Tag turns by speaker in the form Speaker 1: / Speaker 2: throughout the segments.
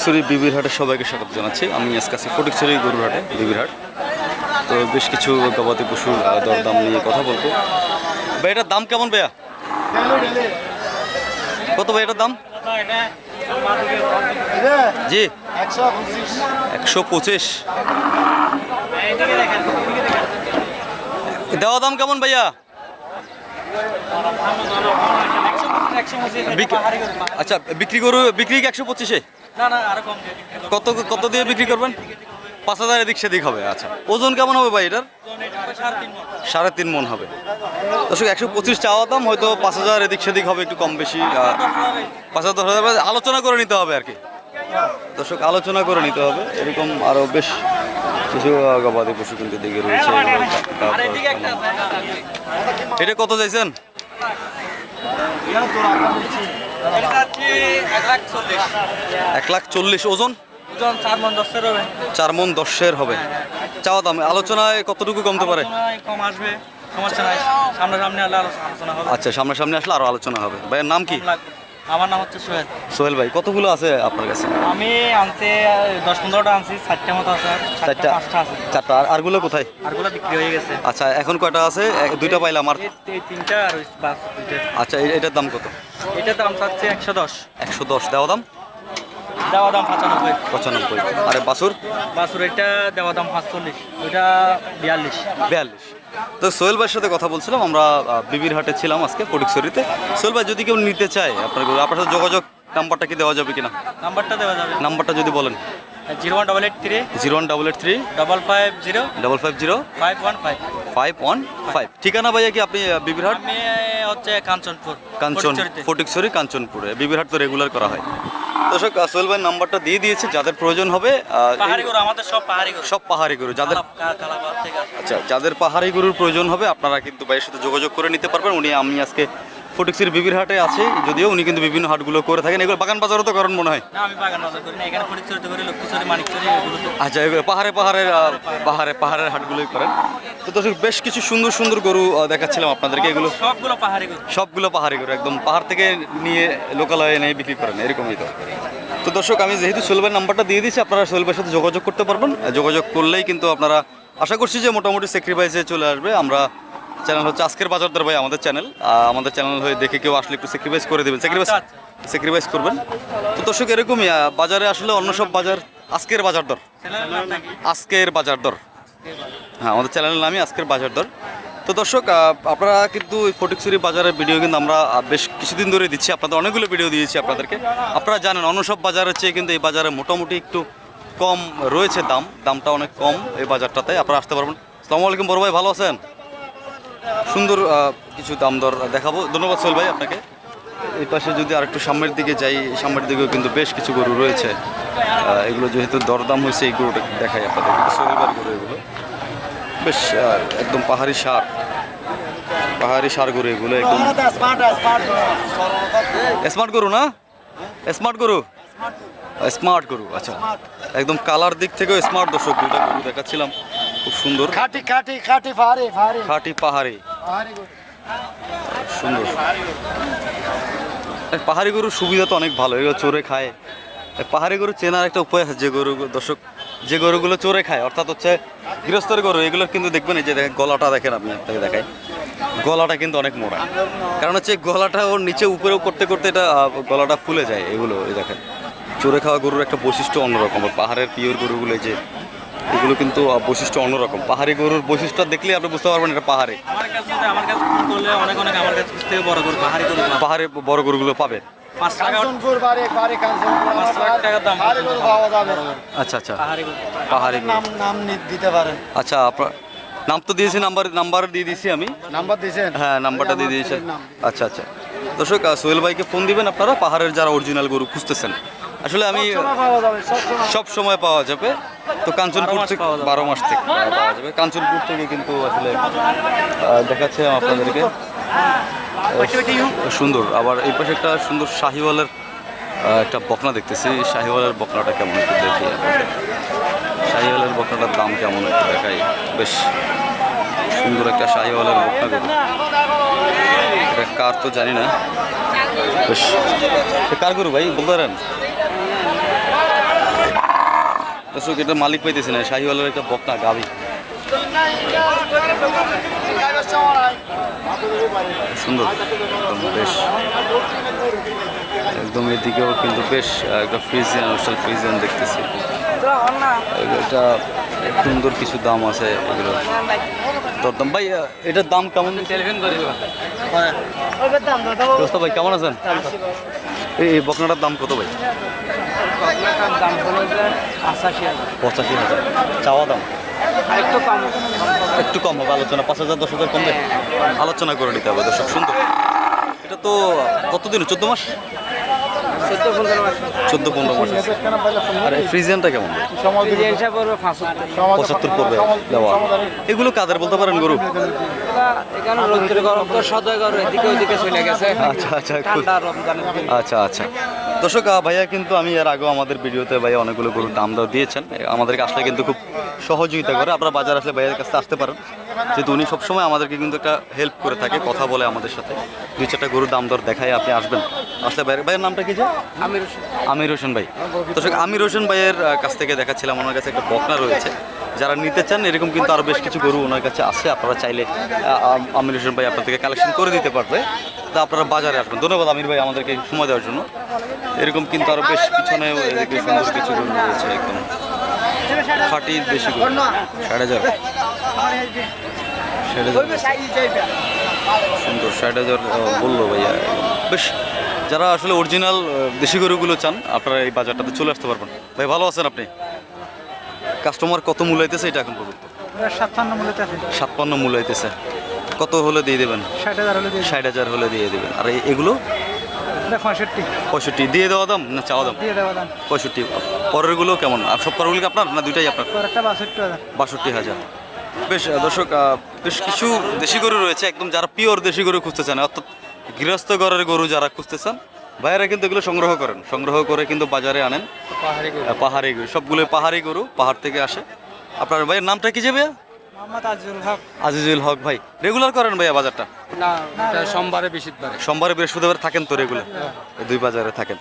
Speaker 1: ফটিকছড়ি বিবির হাটে সবাইকে স্বাগত জানাচ্ছি। আমি আজকে আছি ফটিকছড়ি গরুর হাটে তো বেশ কিছু গবাদি পশুর দরদাম নিয়ে কথা বলব। ভাই, এটার দাম কেমন ভাইয়া? কত ভাই এটার দাম? জি। একশো পঁচিশ। দেওয়া দাম কেমন ভাইয়া? আচ্ছা বিক্রি করু বিক্রি একশো পঁচিশে? কত কত দিয়ে বিক্রি করবেন? পাঁচ হাজার এদিক সেদিক হবে আচ্ছা। ওজন কেমন হবে ভাই এটার? সাড়ে তিন মন। হবে। দর্শক একশো পঁচিশ চাওয়া দাম হয়তো পাঁচ হাজার এদিক সেদিক হবে একটু কম বেশি পাঁচ হাজার দশ হাজার আলোচনা করে নিতে হবে আর কি। দর্শক আলোচনা করে নিতে হবে। এরকম আরও বেশ কিছু গবাদি পশু কিন্তু দিকে রয়েছে। এটা কত চাইছেন? এক লাখ চল্লিশ। ওজন? চার মন দশের হবে। চাওয়া দাম আলোচনায় কতটুকু কমতে পারে?
Speaker 2: কম আসবে সমস্যা নাই। সামনাসামনি আলো আলোচনা হবে।
Speaker 1: আচ্ছা সামনাসামনি আসলে আরও আলোচনা হবে। ভাইয়ের নাম কি।
Speaker 2: আমার নাম হচ্ছে সোহেল।
Speaker 1: সোহেল ভাই কতগুলো আছে আপনার কাছে?
Speaker 2: আমি আনতে দশ পনেরোটা আনছি চারটে মতো আছে চারটা পাঁচটা আছে।
Speaker 1: চারটা আর আরগুলো কোথায়?
Speaker 2: আরগুলো বিক্রি হয়ে গেছে।
Speaker 1: আচ্ছা এখন কয়টা আছে? দুইটা পাইলাম আর
Speaker 2: তিনটা আর
Speaker 1: আচ্ছা এটার দাম কত?
Speaker 2: এটার দাম চাচ্ছে একশো দশ।
Speaker 1: একশো দশ দেওয়া দাম?
Speaker 2: দেওয়া দাম পঁচানব্বই।
Speaker 1: পঁচানব্বই। আরে বাসুর?
Speaker 2: বাসুর এটা দেওয়া দাম পাঁচচল্লিশ ওইটা বিয়াল্লিশ।
Speaker 1: বিয়াল্লিশ। তো সোহেল ভাইয়ের সাথে কথা বলছিলাম আমরা বিবির হাটে ছিলাম আজকে ফটিকছড়িতে। সোহেল ভাই যদি কেউ নিতে চায় আপনার গরু, আপনার সাথে যোগাযোগ নাম্বারটা কি দেওয়া যাবে কিনা?
Speaker 2: নাম্বারটা দেওয়া যাবে।
Speaker 1: নাম্বারটা যদি বলেন।
Speaker 2: Zero one double eight three
Speaker 1: zero one double eight three
Speaker 2: double five zero
Speaker 1: double five zero
Speaker 2: five one five
Speaker 1: five one five ঠিকানা ভাইয়া কি আপনি আহ, বিবির হাট?
Speaker 2: হচ্ছে কাঞ্চনপুর
Speaker 1: কাঞ্চন। ফটিকছড়ি কাঞ্চনপুরে। বিবির হাট তো রেগুলার করা হয়। দর্শক আসল সোহেল ভাইয়ের নাম্বারটা দিয়ে দিয়েছে যাদের প্রয়োজন হবে
Speaker 2: পাহাড়ি গরু আমাদের সব পাহাড়ি গরু
Speaker 1: সব পাহাড়ি গরু যাদের। আচ্ছা যাদের পাহাড়ি গরুর প্রয়োজন হবে আপনারা কিন্তু ভাইয়ের সাথে যোগাযোগ করে নিতে পারবেন উনি আমি আজকে ফটিকসির বিবির হাটে আছে যদিও উনি কিন্তু বিভিন্ন হাটগুলো করে থাকেন। এগুলো বাগান বাজারও তো করেন মনে হয়?
Speaker 2: না আমি বাগান বাজার করি না এখানে ফটিকছড়িতে করি লক্ষ্মীছড়ি মানিকছড়ি এগুলো
Speaker 1: আচ্ছা এগুলো পাহাড়ে পাহাড়ের পাহাড়ে পাহাড়ের হাটগুলোই করেন। তো দর্শক বেশ কিছু সুন্দর সুন্দর গরু দেখাচ্ছিলাম আপনাদেরকে। এগুলো
Speaker 2: সবগুলো পাহাড়ি গরু।
Speaker 1: সবগুলো পাহাড়ি গরু একদম পাহাড় থেকে নিয়ে লোকালয়ে নিয়ে বিক্রি করেন এরকমই তো। তো দর্শক আমি যেহেতু সোলভাইয়ের নাম্বারটা দিয়ে দিয়েছি আপনারা সোলভাইয়ের সাথে যোগাযোগ করতে পারবেন। যোগাযোগ করলেই কিন্তু আপনারা আশা করছি যে মোটামুটি স্যাক্রিফাইসে চলে আসবে। আমরা চ্যানেল হচ্ছে আজকের বাজার দর ভাই আমাদের চ্যানেল আমাদের চ্যানেল হয়ে দেখে কেউ আসলে একটু স্যাক্রিফাইস করে দেবেন। স্যাক্রিফাইস স্যাক্রিফাইস করবেন। তো দর্শক এরকমই বাজারে আসলে অন্য সব বাজার আজকের বাজার দর আজকের বাজার দর হ্যাঁ আমাদের চ্যানেলের নামই আজকের বাজার দর তো দর্শক আপনারা কিন্তু ফটিকছড়ি বাজারের ভিডিও কিন্তু আমরা বেশ কিছুদিন ধরে দিচ্ছি। আপনাদের অনেকগুলো ভিডিও দিয়েছি আপনাদেরকে। আপনারা জানেন অন্য সব বাজারের চেয়ে কিন্তু এই বাজারে মোটামুটি একটু কম রয়েছে দাম। দামটা অনেক কম এই বাজারটাতে। আপনারা আসতে পারবেন। আসসালামু আলাইকুম বড় ভাই ভালো আছেন? সুন্দর কিছু দাম দর দেখাবো। ধন্যবাদ সোহেল ভাই আপনাকে। এই পাশে যদি আরেকটু সামনের দিকে যাই সামনের দিকেও কিন্তু বেশ কিছু গরু রয়েছে। এগুলো যেহেতু দরদাম হয়েছে এই গরুটা দেখাই আপনাদের। সোহেল ভাইয়ের গরু এগুলো। বেশ একদম পাহাড়ি সার। পাহাড়ি সার গরু এগুলো একদম। স্মার্ট গরু না? স্মার্ট গরু? স্মার্ট গরু আচ্ছা। একদম কালার দিক থেকেও স্মার্ট দর্শক দুইটা গরু দেখাচ্ছিলাম। খুব সুন্দর।
Speaker 3: খাটি খাটি খাটি ফারে
Speaker 1: খাঁটি পাহাড়ি। সুন্দর। পাহাড়ি গরুর সুবিধা তো অনেক ভালো, এগুলো চোরে খায়। পাহাড়ি গরু চেনার একটা উপায় আছে, যে গরু, দর্শক, যে গরুগুলো চোরে খায়, অর্থাৎ হচ্ছে গৃহস্থের গরু এগুলো কিন্তু দেখবেন এই যে দেখেন, গলাটা দেখেন আপনি, আপনাকে দেখাই। গলাটা কিন্তু অনেক মোটা। কারণ হচ্ছে গলাটা ওর নিচে উপরেও করতে করতে এটা গলাটা ফুলে যায়, এগুলো, এই দেখেন। চোরে খাওয়া গরুর একটা বৈশিষ্ট্য অন্যরকম, পাহাড়ের পিওর গরুগুলো যে এগুলো কিন্তু বৈশিষ্ট্য অন্যরকম। পাহাড়ি গরুর বৈশিষ্ট্য দেখলে আপনি বুঝতে পারবেন এটা পাহাড়ে।
Speaker 2: আমার কাছে আমার কাছে ফোন করলে অনেক অনেক আমার কাছে থেকে বড় গরু পাহাড়ি গরু পাবে।
Speaker 1: পাহাড়ে বড় গরুগুলো পাবে আচ্ছা আচ্ছা।
Speaker 2: পাহাড়ি গরু।
Speaker 1: পাহাড়ি গরু।
Speaker 3: নাম নাম দিতে পারেন
Speaker 1: আচ্ছা আপনার নাম তো দিয়েছি নাম্বার নাম্বার দিয়ে দিয়েছি আমি।
Speaker 3: নাম্বার দিয়েছেন?
Speaker 1: হ্যাঁ নাম্বারটা দিয়ে দিয়েছি আচ্ছা আচ্ছা। দর্শক সোহেল ভাইকে ফোন দিবেন আপনারা পাহাড়ের যারা অরিজিনাল গরু খুঁজতেছেন। আসলে আমি
Speaker 3: সময় পাওয়া যাবে সব সময়।
Speaker 1: পাওয়া যাবে। তো কাঞ্চনপুর থেকে বারো মাস থেকে পাওয়া যাবে। কাঞ্চনপুর থেকে কিন্তু আসলে দেখাচ্ছে আপনাদেরকে। সুন্দর। আবার এই পাশে একটা সুন্দর শাহিওয়ালের একটা বকনা দেখতেছি। শাহিওয়ালের বকনাটা কেমন একটু দেখি। শাহিওয়ালের বকনাটার দাম কেমন একটু দেখাই। বেশ সুন্দর একটা শাহিওয়ালের বকনা গরু এটা কার তো জানি না। বেশ। কার গরু ভাই? বলতে পারেন? দর্শক এটা মালিক পাইতেছে না শাহিওয়ালের একটা বকনা গাবি। সুন্দর বেশ। একদম এদিকেও কিন্তু বেশ একটা ফ্রিজিয়ান অনুষ্ঠান ফ্রিজিয়ান দেখতেছি। এটা সুন্দর কিছু দাম আছে এগুলো। দরদাম ভাই এটার দাম কেমন? টেলিফোন ভাই কেমন আছেন? এই এই বকনাটার দাম কত ভাই?
Speaker 3: দাম হলো যে আশাশি হাজার
Speaker 1: পঁচাশি হাজার। চাওয়া দাম?
Speaker 3: আরেকটু কম।
Speaker 1: একটু কম হবে আলোচনা পাঁচ হাজার দশ হাজার কমবে? আলোচনা করে নিতে হবে দর্শক সুন্দর। এটা তো কতদিন চোদ্দ মাস?
Speaker 3: চোদ্দ পনেরো মাস।
Speaker 1: আর ফ্রিজিয়ানটা কেমন? পঁচাত্তর। পড়বে দেওয়া। এগুলো কাদের বলতে পারেন গরু? আচ্ছা আচ্ছা আচ্ছা আচ্ছা। দর্শক ভাইয়া কিন্তু আমি এর আগেও আমাদের ভিডিওতে ভাইয়া অনেকগুলো গরুর দাম দাও দিয়েছেন। আমাদেরকে আসলে কিন্তু খুব সহযোগিতা করে। আপনারা বাজার আসলে ভাইয়ের কাছে আসতে পারেন। যেহেতু উনি সবসময় আমাদেরকে কিন্তু একটা হেল্প করে থাকে কথা বলে আমাদের সাথে। দুই চারটা গরুর দাম দর দেখায় আপনি আসবেন। আসলে ভাইয়ের ভাইয়ের নামটা কি যে?
Speaker 3: আমির
Speaker 1: আমির হোসেন ভাই। দর্শক আমির হোসেন ভাইয়ের কাছ থেকে দেখাচ্ছিলাম ওনার কাছে একটা বকনা রয়েছে। যারা নিতে চান এরকম কিন্তু আরও বেশ কিছু গরু ওনার কাছে আছে। আপনারা চাইলে আমির হোসেন ভাই আপনার থেকে কালেকশন করে দিতে পারবে। তা আপনারা বাজারে আসবেন। ধন্যবাদ আমির ভাই আমাদেরকে সময় দেওয়ার জন্য। এরকম কিন্তু আরও বেশ পিছনে এদিকে সুন্দর কিছু গরু রয়েছে একদম। ফাটি বেশি ষাট হাজার। সুন্দর ষাট হাজার বলল ভাইয়া। বেশ যারা আসলে অরিজিনাল দেশি গরুগুলো চান আপনারা এই বাজারটাতে চলে আসতে পারবেন। ভাই ভালো আছেন আপনি? কাস্টমার কত মূল্যাইতেছে এটা এখন পর্যন্ত?
Speaker 3: সাতান্ন
Speaker 1: মূল্যাইতেছে কত হলে দিয়ে দেবেন?
Speaker 3: ষাট হাজার হলে দিয়ে
Speaker 1: ষাট হাজার হলে দিয়ে দেবেন। আর এগুলো?
Speaker 3: পঁয়ষট্টি।
Speaker 1: পঁয়ষট্টি। দিয়ে দেওয়া দাম না চাওয়া দাম?
Speaker 3: দিয়ে দেওয়া দাম।
Speaker 1: পঁয়ষট্টি। পরেরগুলো কেমন? আর সব পরেরগুলো আপনার না দুইটাই আপনার?
Speaker 3: একটা বাষট্টি হাজার।
Speaker 1: বাষট্টি হাজার। বেশ দর্শক বেশ কিছু দেশি গরু রয়েছে। একদম যারা পিওর দেশি গরু খুঁজতে চান অর্থাৎ গৃহস্থ ঘরের গরু যারা খুঁজতে চান ভাইয়েরা কিন্তু এগুলো সংগ্রহ করেন। সংগ্রহ করে কিন্তু বাজারে আনেন। পাহাড়ি গরু। সবগুলো পাহাড়ি গরু। পাহাড় থেকে আসে। আপনার ভাইয়ের নামটা কি যাবে
Speaker 3: মোহাম্মদ আজিজুল হক।
Speaker 1: আজিজুল হক ভাই রেগুলার করেন ভাইয়া বাজারটা?
Speaker 3: না এটা সোমবারে বৃহস্পতিবারে।
Speaker 1: সোমবারে বৃহস্পতিবার থাকেন তো রেগুলার দুই বাজারে থাকেন।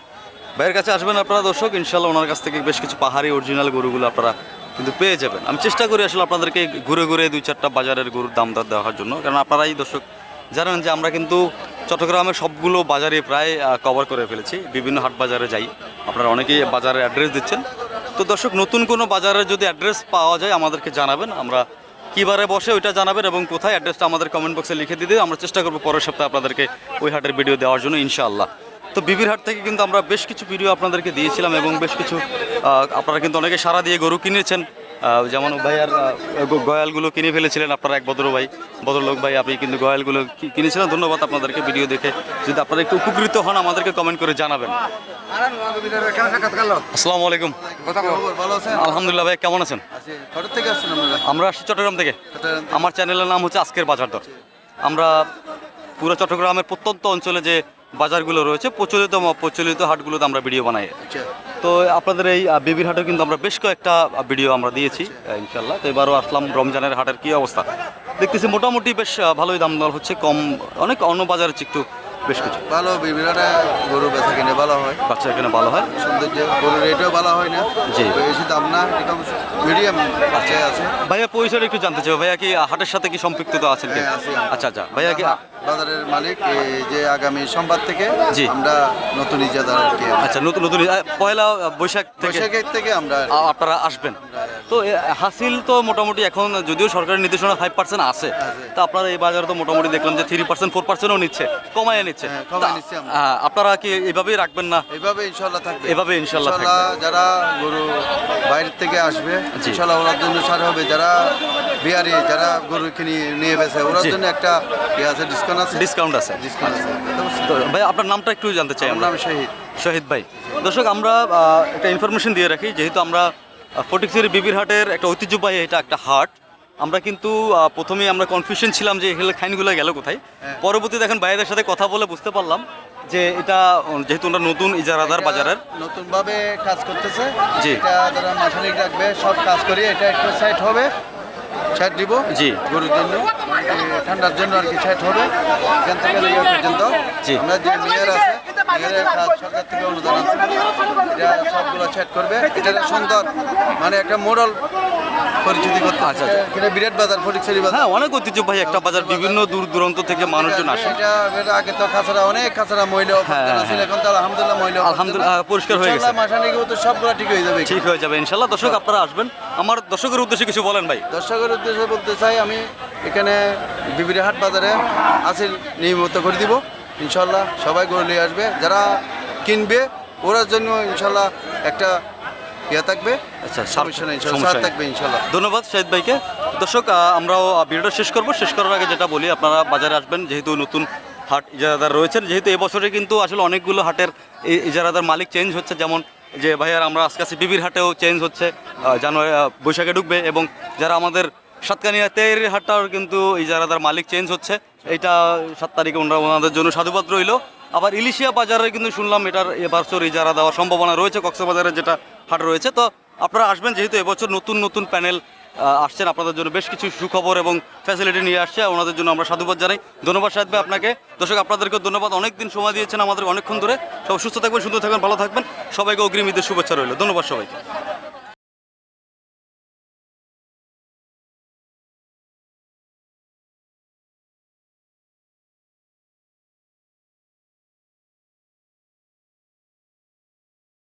Speaker 1: ভাইয়ের কাছে আসবেন আপনারা দর্শক ইনশাল্লাহ ওনার কাছ থেকে বেশ কিছু পাহাড়ি অরিজিনাল গরুগুলো আপনারা কিন্তু পেয়ে যাবেন। আমি চেষ্টা করি আসলে আপনাদেরকে ঘুরে ঘুরে দুই চারটা বাজারের গরুর দাম দর দেওয়ার জন্য কারণ আপনারাই দর্শক জানেন যে আমরা কিন্তু চট্টগ্রামের সবগুলো বাজারে প্রায় কভার করে ফেলেছি। বিভিন্ন হাট বাজারে যাই আপনারা অনেকেই বাজারের অ্যাড্রেস দিচ্ছেন। তো দর্শক নতুন কোনো বাজারের যদি অ্যাড্রেস পাওয়া যায় আমাদেরকে জানাবেন। আমরা কিবারে বসে ওইটা জানাবেন এবং কোথায় অ্যাড্রেসটা আমাদের কমেন্ট বক্সে লিখে দিও আমরা চেষ্টা করব পরের সপ্তাহে আপনাদেরকে ওই হাটের ভিডিও দেওয়ার জন্য, ইনশাআল্লাহ। তো বিবির হাট থেকে কিন্তু আমরা বেশ কিছু ভিডিও আপনাদেরকে দিয়েছিলাম এবং বেশ কিছু আপনারা কিন্তু অনেকে সারা দিয়ে গরু কিনেছেন। যেমন ভাইয়ার গয়ালগুলো কিনে ফেলেছিলেন আপনারা এক ভদ্র ভাই ভদ্রলোক ভাই, আপনি কিন্তু গয়ালগুলো কিনেছিলেন? ধন্যবাদ আপনাদেরকে ভিডিও দেখে। যদি আপনারা একটু উপকৃত হন, আমাদেরকে কমেন্ট করে জানাবেন। আসসালামু আলাইকুম। আলহামদুলিল্লাহ ভাই, কেমন আছেন? আমরা আসছি চট্টগ্রাম থেকে। আমার চ্যানেলের নাম হচ্ছে আজকের বাজার দর। আমরা পুরো চট্টগ্রামের প্রত্যন্ত অঞ্চলে যে বাজারগুলো রয়েছে, প্রচলিত প্রচলিত হাটগুলোতে আমরা ভিডিও বানাই। তো আপনাদের এই বেবির বিবির হাটে কিন্তু আমরা বেশ কয়েকটা ভিডিও আমরা দিয়েছি ইনশাল্লাহ তো এবারও আসলাম রমজানের হাটের কী অবস্থা? দেখতেছি মোটামুটি বেশ ভালোই দাম দর হচ্ছে কম অনেক অন্য বাজারের চেয়ে একটু বেশ কিছু।
Speaker 4: ভালো বিবিরাটা গরু বেচা কিনে ভালো হয়।
Speaker 1: বাচ্চা এখানে ভালো হয়?
Speaker 4: সৌন্দর্য গরুর রেটও ভালো হয় না।
Speaker 1: জি।
Speaker 4: বেশি দাম না এরকম মিডিয়াম আছে আছে।
Speaker 1: ভাইয়া পরিচয় একটু জানতে চাই ভাইয়া কি হাটের সাথে কি সম্পৃক্ততা আছেন
Speaker 4: হ্যাঁ, আছি।
Speaker 1: আচ্ছা আচ্ছা। ভাইয়া কি
Speaker 4: বাজারের মালিক এই যে আগামী সোমবার থেকে
Speaker 1: জি।
Speaker 4: আমরা নতুন ইজাদার
Speaker 1: আচ্ছা নতুন নতুন পয়লা বৈশাখ থেকে
Speaker 4: বৈশাখের থেকে আমরা
Speaker 1: আপনারা আসবেন তো হাসিল তো মোটামুটি এখন যদিও সরকারের নির্দেশনা ফাইভ পার্সেন্ট আছে তা আপনারা এই বাজারে তো মোটামুটি দেখলাম যে থ্রি পার্সেন্ট ফোর পার্সেন্টও নিচ্ছে কমায় নিচ্ছে।
Speaker 4: হ্যাঁ।
Speaker 1: হ্যাঁ, আপনারা কি এভাবেই রাখবেন না?
Speaker 4: এভাবে ইনশাল্লাহ থাকবে।
Speaker 1: এভাবে ইনশাল্লাহ
Speaker 4: যারা গরু বাইরের থেকে আসবে। ইনশাল্লাহ ওনার জন্য সার হবে। যারা বিহারি যারা গরু কিনে নিয়ে বেছে ওনার জন্য একটা আছে ডিসকাউন্ট আছে?
Speaker 1: ডিসকাউন্ট আছে।
Speaker 4: ডিসকাউন্ট আছে।
Speaker 1: ভাই আপনার নামটা একটু জানতে চাই
Speaker 4: আমার
Speaker 1: আমরা।
Speaker 4: নাম শহীদ।
Speaker 1: শহীদ ভাই। দর্শক আমরা একটা ইনফরমেশন দিয়ে রাখি যেহেতু আমরা ফটিকচুরি বিবির হাটের একটা ঐতিহ্যবাহী এটা একটা হাট আমরা কিন্তু প্রথমে আমরা কনফিউশন ছিলাম যে এগুলো খাইনগুলো গেল কোথায়
Speaker 4: হ্যাঁ।
Speaker 1: পরবর্তী দেখেন ভাইদের সাথে কথা বলে বুঝতে পারলাম যে এটা যেহেতু আমরা নতুন ইজারাদার বাজারের
Speaker 4: নতুনভাবে কাজ করতেছে
Speaker 1: জি।
Speaker 4: এটা যারা মাসালিক রাখবে সব কাজ করি এটা একটু সাইড হবে সাইড দিব
Speaker 1: জি।
Speaker 4: গরুর জন্য ঠান্ডার জন্য আর কি সাইড হবে এখান থেকে পর্যন্ত
Speaker 1: জি।
Speaker 4: আমরা যে মেয়ার আছে সরকার থেকে অনুদান এটা সবগুলো সেট করবে এটা সুন্দর মানে একটা মোড়ল পরিচিতি করতে
Speaker 1: আচ্ছা।
Speaker 4: এখানে বিরাট বাজার ফটিকছড়ি বাজার।
Speaker 1: হ্যাঁ অনেক ঐতিহ্যবাহী একটা বাজার বিভিন্ন দূর দূরান্ত থেকে মানুষজন আসে।
Speaker 4: এটা এটা আগে তো খাসারা অনেক খাসারা মহিলা
Speaker 1: হ্যাঁ,
Speaker 4: ছিল এখন তো আলহামদুলিল্লাহ মহিলা
Speaker 1: আলহামদুলিল্লাহ, পরিষ্কার হয়ে গেছে।
Speaker 4: মাসানি তো সবগুলো ঠিক হয়ে যাবে
Speaker 1: ঠিক হয়ে যাবে। দর্শক আপনারা আসবেন। আমার দর্শকের উদ্দেশ্যে কিছু বলেন ভাই।
Speaker 4: দর্শকের উদ্দেশ্যে বলতে চাই আমি এখানে বিবিরিহাট বাজারে আসিল নিয়মিত করে দিব। ইনশাল্লাহ সবাই গরু নিয়ে আসবে। যারা কিনবে ওরার জন্য ইনশাল্লাহ একটা ইয়ে থাকবে
Speaker 1: আচ্ছা,
Speaker 4: ইনশাল্লাহ। থাকবে ইনশাল্লাহ।
Speaker 1: ধন্যবাদ শাহিদ ভাইকে। দর্শক আমরাও ভিডিওটা শেষ করব। শেষ করার আগে যেটা বলি আপনারা বাজারে আসবেন যেহেতু নতুন হাট ইজারাদার রয়েছেন যেহেতু এবছরে কিন্তু আসলে অনেকগুলো হাটের এই ইজারাদার মালিক চেঞ্জ হচ্ছে যেমন যে ভাইয়ার আমরা আজকে আছি বিবির হাটেও চেঞ্জ হচ্ছে জানুয়ারি বৈশাখে ঢুকবে এবং যারা আমাদের সাতকানিয়া তেয়ের হাটটাও কিন্তু ইজারাদার মালিক চেঞ্জ হচ্ছে। এইটা সাত তারিখে ওনারা ওনাদের জন্য সাধুবাদ রইল। আবার ইলিশিয়া বাজারে কিন্তু শুনলাম এটার এবছর ইজারা দেওয়ার সম্ভাবনা রয়েছে, কক্সবাজারে যেটা হাট রয়েছে। তো আপনারা আসবেন, যেহেতু এবছর নতুন নতুন প্যানেল আসছেন, আপনাদের জন্য বেশ কিছু সুখবর এবং ফ্যাসিলিটি নিয়ে আসছে ওনাদের জন্য আমরা সাধুবাদ জানাই। ধন্যবাদ সাহেব আপনাকে। দর্শক, আপনাদেরকে ধন্যবাদ। অনেক দিন সময় দিয়েছেন আমাদের অনেকক্ষণ ধরে। সব সুস্থ থাকবেন, সুন্দর থাকবেন, ভালো থাকবেন। সবাইকে অগ্রিম ঈদের শুভেচ্ছা রইল। ধন্যবাদ সবাইকে।